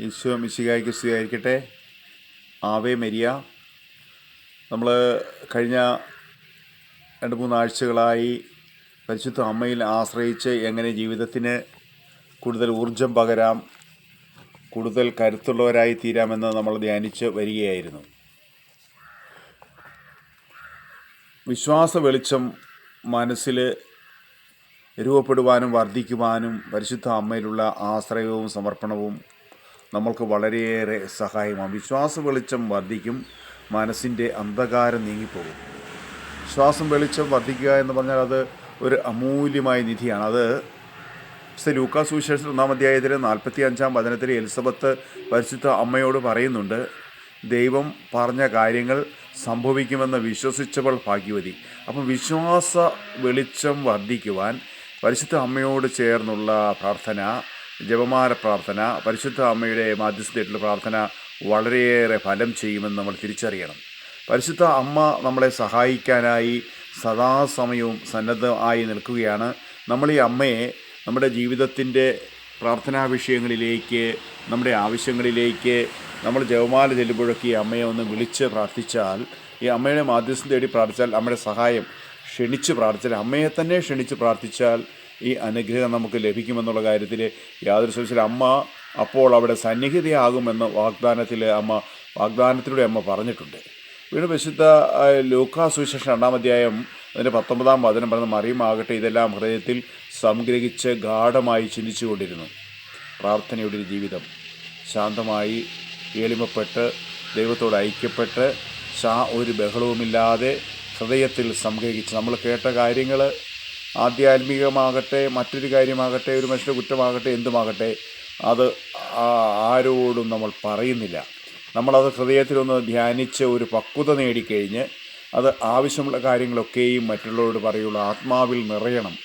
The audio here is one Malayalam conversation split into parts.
ഈശോ മിശികായ്ക്ക് സ്വീകരിക്കട്ടെ. Ave Maria. നമ്മൾ കഴിഞ്ഞ രണ്ട് മൂന്നാഴ്ചകളായി പരിശുദ്ധ അമ്മയിൽ ആശ്രയിച്ച് എങ്ങനെ ജീവിതത്തിന് കൂടുതൽ ഊർജം പകരാം കൂടുതൽ കരുത്തുള്ളവരായി തീരാമെന്ന് നമ്മൾ ധ്യാനിച്ച് വരികയായിരുന്നു. വിശ്വാസ വെളിച്ചം മനസ്സിൽ രൂപപ്പെടുവാനും വർദ്ധിക്കുവാനും പരിശുദ്ധ അമ്മയിലുള്ള ആശ്രയവും സമർപ്പണവും നമ്മൾക്ക് വളരെയേറെ സഹായമാണ് വിശ്വാസ വെളിച്ചം വർദ്ധിക്കും. മനസ്സിന്റെ അന്ധകാരം നീങ്ങിപ്പോകും. വിശ്വാസം വെളിച്ചം വർദ്ധിക്കുക എന്ന് പറഞ്ഞാൽ അത് ഒരു അമൂല്യമായ നിധിയാണ്. അത് ലൂക്കാ സുവിശേഷം ഒന്നാം അധ്യായത്തിൽ നാൽപ്പത്തി അഞ്ചാം വചനത്തിൽ എലിസബത്ത് പരിശുദ്ധ അമ്മയോട് പറയുന്നുണ്ട് ദൈവം പറഞ്ഞ കാര്യങ്ങൾ സംഭവിക്കുമെന്ന് വിശ്വസിച്ചവൾ ഭാഗ്യവതി. അപ്പം വിശ്വാസ വെളിച്ചം വർദ്ധിക്കുവാൻ പരിശുദ്ധ അമ്മയോട് ചേർന്നുള്ള പ്രാർത്ഥന ജപമാല പ്രാർത്ഥന പരിശുദ്ധ അമ്മയുടെ മാധ്യസ്ഥയായിട്ടുള്ള പ്രാർത്ഥന വളരെയേറെ ഫലം ചെയ്യുമെന്ന് നമ്മൾ തിരിച്ചറിയണം. പരിശുദ്ധ അമ്മ നമ്മളെ സഹായിക്കാനായി സദാസമയവും സന്നദ്ധമായി നിൽക്കുകയാണ്. നമ്മൾ ഈ അമ്മയെ നമ്മുടെ ജീവിതത്തിന്റെ പ്രാർത്ഥനാ വിഷയങ്ങളിലേക്ക് നമ്മുടെ ആവശ്യങ്ങളിലേക്ക് നമ്മൾ ജപമാല ചെല്ലുമ്പോഴൊക്കെ ഈ അമ്മയെ ഒന്ന് വിളിച്ച് പ്രാർത്ഥിച്ചാൽ ഈ അമ്മയുടെ മാധ്യസ്ഥം തേടി പ്രാർത്ഥിച്ചാൽ അമ്മയുടെ സഹായം ക്ഷണിച്ച് പ്രാർത്ഥിച്ചാൽ അമ്മയെ തന്നെ ക്ഷണിച്ച് പ്രാർത്ഥിച്ചാൽ ഈ അനുഗ്രഹം നമുക്ക് ലഭിക്കുമെന്നുള്ള കാര്യത്തിൽ യാതൊരു സംശയം അമ്മ അപ്പോൾ അവിടെ സന്നിഹിതയാകുമെന്ന് വാഗ്ദാനത്തിൽ അമ്മ വാഗ്ദാനത്തിലൂടെ അമ്മ പറഞ്ഞിട്ടുണ്ട്. വീണ്ടും വിശുദ്ധ ലൂക്കാ സുവിശേഷം രണ്ടാം അധ്യായം അതിന്റെ പത്തൊമ്പതാം വചനം പറഞ്ഞ മറിയുമാകട്ടെ ഇതെല്ലാം ഹൃദയത്തിൽ സംഗ്രഹിച്ച് ഗാഠമായി ചിന്തിച്ചുകൊണ്ടിരുന്നു. പ്രാർത്ഥനയുടെ ഒരു ജീവിതം. ശാന്തമായി എളിമപ്പെട്ട് ദൈവത്തോട് ഐക്യപ്പെട്ട് ഒരു ബഹളവുമില്ലാതെ ഹൃദയത്തിൽ സംഗ്രഹിച്ച്. നമ്മൾ കേട്ട കാര്യങ്ങൾ ആധ്യാത്മികമാകട്ടെ മറ്റൊരു കാര്യമാകട്ടെ ഒരു മനുഷ്യന്റെ കുറ്റമാകട്ടെ എന്തുമാകട്ടെ അത് ആരോടും നമ്മൾ പറയുന്നില്ല. നമ്മളത് ഹൃദയത്തിലൊന്ന് ധ്യാനിച്ച് ഒരു പക്വത നേടിക്കഴിഞ്ഞ് അത് ആവശ്യമുള്ള കാര്യങ്ങളൊക്കെയും മറ്റുള്ളവരോട് പറയുള്ളൂ. ആത്മാവിൽ നിറയണം.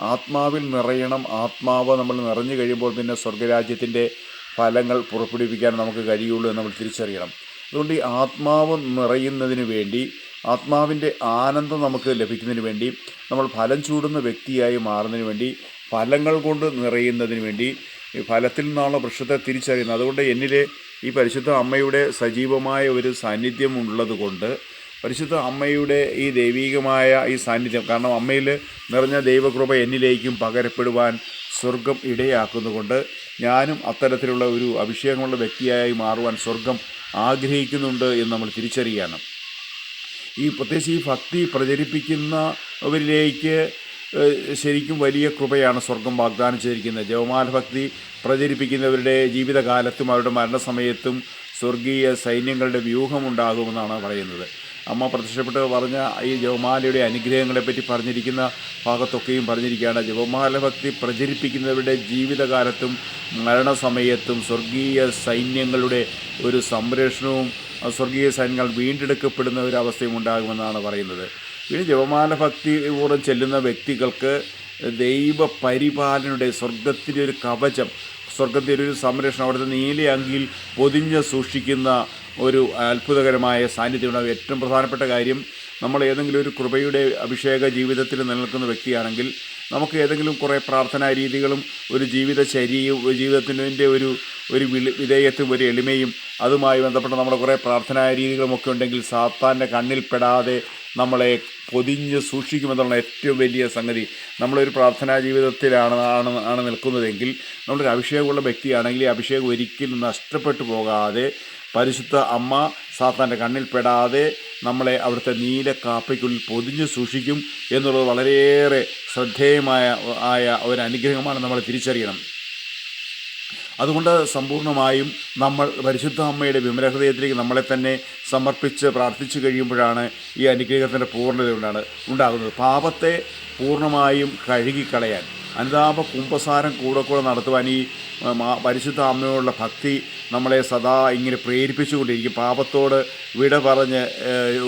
ആത്മാവിൽ നിറയണം. ആത്മാവ് നമ്മൾ നിറഞ്ഞു കഴിയുമ്പോൾ പിന്നെ സ്വർഗരാജ്യത്തിന്റെ ഫലങ്ങൾ പുറപ്പെടുവിക്കാൻ നമുക്ക് കഴിയുള്ളൂ എന്ന് നമ്മൾ തിരിച്ചറിയണം. അതുകൊണ്ട് ഈ ആത്മാവ് നിറയുന്നതിന് വേണ്ടി ആത്മാവിന്റെ ആനന്ദം നമുക്ക് ലഭിക്കുന്നതിന് വേണ്ടി നമ്മൾ ഫലം ചൂടുന്ന വ്യക്തിയായി മാറുന്നതിന് വേണ്ടി ഫലങ്ങൾ കൊണ്ട് നിറയുന്നതിന് വേണ്ടി ഈ ഫലത്തിൽ നിന്നുള്ള വൃക്ഷത്തെ തിരിച്ചറിയുന്നത്? അതുകൊണ്ട് എന്നിലെ ഈ പരിശുദ്ധ അമ്മയുടെ സജീവമായ ഒരു സാന്നിധ്യം ഉള്ളതുകൊണ്ട് പരിശുദ്ധ അമ്മയുടെ ഈ ദൈവീകമായ ഈ സാന്നിധ്യം കാരണം അമ്മയിൽ നിറഞ്ഞ ദൈവകൃപ എന്നിലേക്കും പകരപ്പെടുവാൻ സ്വർഗം ഇടയാക്കുന്നതുകൊണ്ട് ഞാനും അത്തരത്തിലുള്ള ഒരു അഭിഷേകമുള്ള വ്യക്തിയായി മാറുവാൻ സ്വർഗം ആഗ്രഹിക്കുന്നുണ്ട് എന്ന് നമ്മൾ തിരിച്ചറിയണം. ഈ പ്രത്യേകിച്ച് ഈ ഭക്തി പ്രചരിപ്പിക്കുന്നവരിലേക്ക് ശരിക്കും വലിയ കൃപയാണ് സ്വർഗം വാഗ്ദാനം ചെയ്തിരിക്കുന്നത്. ജവമാല ഭക്തി പ്രചരിപ്പിക്കുന്നവരുടെ ജീവിതകാലത്തും അവരുടെ മരണസമയത്തും സ്വർഗീയ സൈന്യങ്ങളുടെ വ്യൂഹമുണ്ടാകുമെന്നാണ് പറയുന്നത്. അമ്മ പ്രത്യക്ഷപ്പെട്ട് പറഞ്ഞ ഈ ജവമാലയുടെ അനുഗ്രഹങ്ങളെപ്പറ്റി പറഞ്ഞിരിക്കുന്ന ഭാഗത്തൊക്കെയും പറഞ്ഞിരിക്കുകയാണ്. ജവമാല ഭക്തി പ്രചരിപ്പിക്കുന്നവരുടെ ജീവിതകാലത്തും മരണസമയത്തും സ്വർഗീയ സൈന്യങ്ങളുടെ ഒരു സംരക്ഷണവും സ്വർഗീയ സൈന്യങ്ങൾ വീണ്ടെടുക്കപ്പെടുന്ന ഒരു അവസ്ഥയും ഉണ്ടാകുമെന്നാണ് പറയുന്നത്. പിന്നെ ജപമാല ഭക്തി പൂർവം ചെല്ലുന്ന വ്യക്തികൾക്ക് ദൈവ പരിപാലനയുടെ സ്വർഗത്തിന്റെ ഒരു കവചം സ്വർഗത്തിന്റെ ഒരു സംരക്ഷണം അവിടുത്തെ നീല അങ്കിയിൽ പൊതിഞ്ഞ് സൂക്ഷിക്കുന്ന ഒരു അത്ഭുതകരമായ സാന്നിധ്യം ഉണ്ടാകും ഏറ്റവും പ്രധാനപ്പെട്ട കാര്യം. നമ്മൾ ഏതെങ്കിലും ഒരു കൃപയുടെ അഭിഷേക ജീവിതത്തിൽ നിലനിൽക്കുന്ന വ്യക്തിയാണെങ്കിൽ നമുക്ക് ഏതെങ്കിലും കുറേ പ്രാർത്ഥനാ രീതികളും ഒരു ജീവിതചര്യയും ജീവിതത്തിന്റെ ഒരു ഒരു വിധേയത്വം ഒരു എളിമയും അതുമായി ബന്ധപ്പെട്ട നമ്മുടെ കുറേ പ്രാർത്ഥനാ രീതികളുമൊക്കെ ഉണ്ടെങ്കിൽ സാത്താന്റെ കണ്ണിൽപ്പെടാതെ നമ്മളെ പൊതിഞ്ഞ് സൂക്ഷിക്കുമെന്നുള്ള ഏറ്റവും വലിയ സംഗതി. നമ്മളൊരു പ്രാർത്ഥനാ ജീവിതത്തിലാണ് ആണ് ആണ് നിൽക്കുന്നതെങ്കിൽ നമ്മളൊരു അഭിഷേകമുള്ള വ്യക്തിയാണെങ്കിൽ അഭിഷേകം ഒരിക്കലും നഷ്ടപ്പെട്ടു പോകാതെ പരിശുദ്ധ അമ്മ സാത്താന്റെ കണ്ണിൽപ്പെടാതെ നമ്മളെ അവിടുത്തെ നീല കാപ്പയ്ക്കുള്ളിൽ പൊതിഞ്ഞ് സൂക്ഷിക്കും എന്നുള്ളത് വളരെയേറെ ശ്രദ്ധേയമായ ആയ ഒരു അനുഗ്രഹമാണ് നമ്മൾ തിരിച്ചറിയണം. അതുകൊണ്ട് സമ്പൂർണമായും നമ്മൾ പരിശുദ്ധ അമ്മയുടെ വിമലഹൃദയത്തിലേക്ക് നമ്മളെ തന്നെ സമർപ്പിച്ച് പ്രാർത്ഥിച്ചു കഴിയുമ്പോഴാണ് ഈ അനുഗ്രഹത്തിന്റെ പൂർണത ഉണ്ടാണ് ഉണ്ടാകുന്നത്. പാപത്തെ പൂർണമായും കഴുകിക്കളയാൻ അനുതാപ കുംഭസാരം കൂടെ കൂടെ നടത്തുവാൻ ഈ പരിശുദ്ധ അമ്മയോടുള്ള ഭക്തി നമ്മളെ സദാ ഇങ്ങനെ പ്രേരിപ്പിച്ചുകൊണ്ടിരിക്കും. പാപത്തോട് വിട പറഞ്ഞ്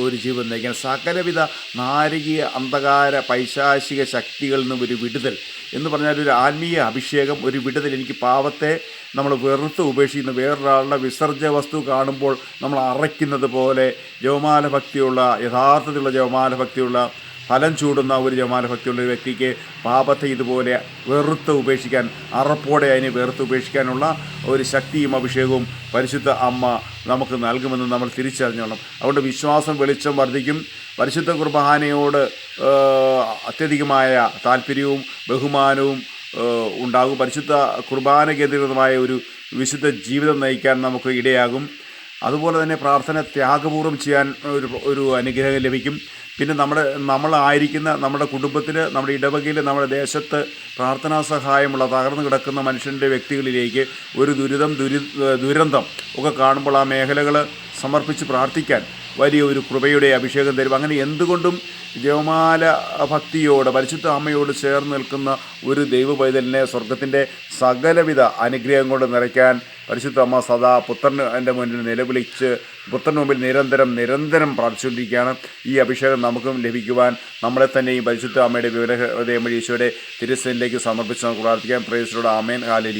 ഒരു ജീവൻ നയിക്കാൻ. സകലവിധ നാരകീയ അന്ധകാര പൈശാചിക ശക്തികളിൽ നിന്നും ഒരു വിടുതൽ എന്ന് പറഞ്ഞാൽ ഒരു ആത്മീയ അഭിഷേകം ഒരു വിടുതൽ. എനിക്ക് പാപത്തെ നമ്മൾ വെറുത്ത് ഉപേക്ഷിക്കുന്ന വേറൊരാളുടെ വിസർജ്യ വസ്തു കാണുമ്പോൾ നമ്മൾ അറയ്ക്കുന്നത് പോലെ ജവമാല ഭക്തിയുള്ള യഥാർത്ഥത്തിലുള്ള ജവമാല ഭക്തിയുള്ള ഫലം ചൂടുന്ന ഒരു ജമാല ഭക്തിയുള്ള ഒരു വ്യക്തിക്ക് പാപത്തെ ഇതുപോലെ വെറുത്ത് ഉപേക്ഷിക്കാൻ അറപ്പോടെ അതിനെ വെറുത്ത് ഉപേക്ഷിക്കാനുള്ള ഒരു ശക്തിയും അഭിഷേകവും പരിശുദ്ധ അമ്മ നമുക്ക് നൽകുമെന്ന് നമ്മൾ തിരിച്ചറിഞ്ഞോളും അതുകൊണ്ട് വിശ്വാസം വെളിച്ചം വർദ്ധിക്കും. പരിശുദ്ധ കുർബാനയോട് അത്യധികമായ താല്പര്യവും ബഹുമാനവും ഉണ്ടാകും. പരിശുദ്ധ കുർബാന കേന്ദ്രീകൃതമായ ഒരു വിശുദ്ധ ജീവിതം നയിക്കാൻ നമുക്ക് ഇടയാകും. അതുപോലെ തന്നെ പ്രാർത്ഥന ത്യാഗപൂർവം ചെയ്യാൻ ഒരു ഒരു അനുഗ്രഹം ലഭിക്കും. പിന്നെ നമ്മുടെ നമ്മളായിരിക്കുന്ന നമ്മുടെ കുടുംബത്തിൽ നമ്മുടെ ഇടവകയിൽ നമ്മുടെ ദേശത്ത് പ്രാർത്ഥനാ സഹായമുള്ള തകർന്നു കിടക്കുന്ന മനുഷ്യന്റെ വ്യക്തികളിലേക്ക് ഒരു ദുരിതം ദുരി ദുരന്തം ഒക്കെ കാണുമ്പോൾ ആ മേഖലകൾ സമർപ്പിച്ച് പ്രാർത്ഥിക്കാൻ വലിയ ഒരു കൃപയുടെ അഭിഷേകം തരും. അങ്ങനെ എന്തുകൊണ്ടും ജവമാല ഭക്തിയോട് പരിശുദ്ധ അമ്മയോട് ചേർന്ന് നിൽക്കുന്ന ഒരു ദൈവ പൈതലിനെ സ്വർഗത്തിന്റെ സകലവിധ അനുഗ്രഹം കൊണ്ട് നിറയ്ക്കാൻ പരിശുദ്ധ അമ്മ സദാ പുത്രന്റെ മുന്നിൽ നിലവിളിച്ച് പുത്രന് മുമ്പിൽ നിരന്തരം നിരന്തരം പ്രാർത്ഥിച്ചുകൊണ്ടിരിക്കുകയാണ്. ഈ അഭിഷേകം നമുക്കും ലഭിക്കുവാൻ നമ്മളെ തന്നെയും പരിശുദ്ധ അമ്മയുടെ വിവരഹൃദയം വഴി ഈശോയുടെ തിരുസനിലേക്ക് സമർപ്പിച്ച് നമുക്ക് പ്രാർത്ഥിക്കാം. പ്രേസിലൂടെ ആമേൻ. ഹാലലി